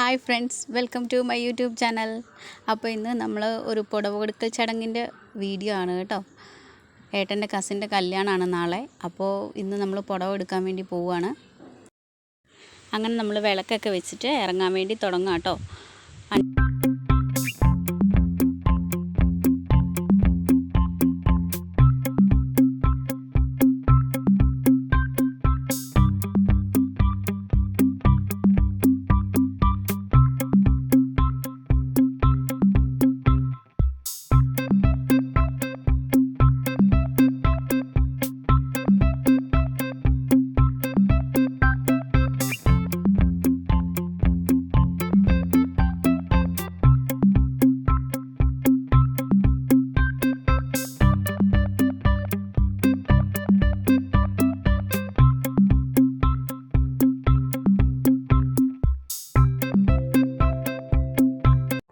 Hi friends welcome to my YouTube channel. അപ്പോൾ ഇന്ന് നമ്മൾ ഒരു പുടവെടുക്കൽ ചടങ്ങിന്റെ വീഡിയോ ആണ് കേട്ടോ. ഏട്ടന്റെ കസിന്റെ കല്യാണമാണ് നാളെ. അപ്പോൾ ഇന്ന് നമ്മൾ പുടവ എടുക്കാൻ വേണ്ടി പോവുകയാണ്. അങ്ങനെ നമ്മൾ വിളക്കൊക്കെ വെച്ചിട്ട് ഇറങ്ങാൻ വേണ്ടി തുടങ്ങാം കേട്ടോ.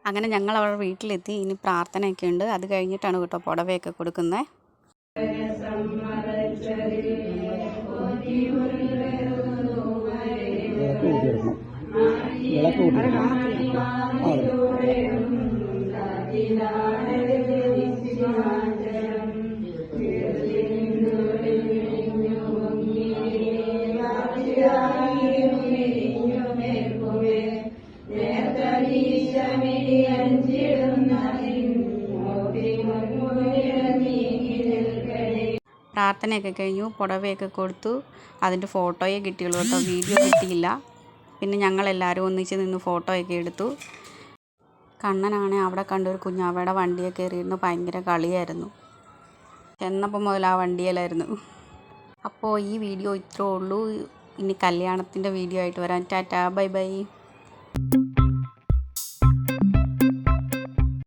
അങ്ങനെ ഞങ്ങൾ അവളുടെ വീട്ടിലെത്തി. ഇനി പ്രാർത്ഥനയൊക്കെ ഉണ്ട്. അത് കഴിഞ്ഞിട്ടാണ് കേട്ടോ പുടവയൊക്കെ കൊടുക്കുന്നത് വിളക്ക് പ്രാർത്ഥനയൊക്കെ കഴിഞ്ഞു പുടവയൊക്കെ കൊടുത്തു. അതിന്റെ ഫോട്ടോയെ കിട്ടിയുള്ളൂ കേട്ടോ. വീഡിയോ കിട്ടിയില്ല. പിന്നെ ഞങ്ങളെല്ലാവരും ഒന്നിച്ച് നിന്ന് ഫോട്ടോയൊക്കെ എടുത്തു. കണ്ണനാണ് അവിടെ കണ്ടൊരു കുഞ്ഞാവയുടെ വണ്ടിയൊക്കെ കയറിയിരുന്നു ഭയങ്കര കളിയായിരുന്നു. ചെന്നപ്പോൾ മുതൽ ആ വണ്ടിയിലായിരുന്നു. അപ്പോൾ ഈ വീഡിയോ ഇത്രേ ഉള്ളൂ. ഇനി കല്യാണത്തിന്റെ വീഡിയോ ആയിട്ട് വരാം. Tata bye bye.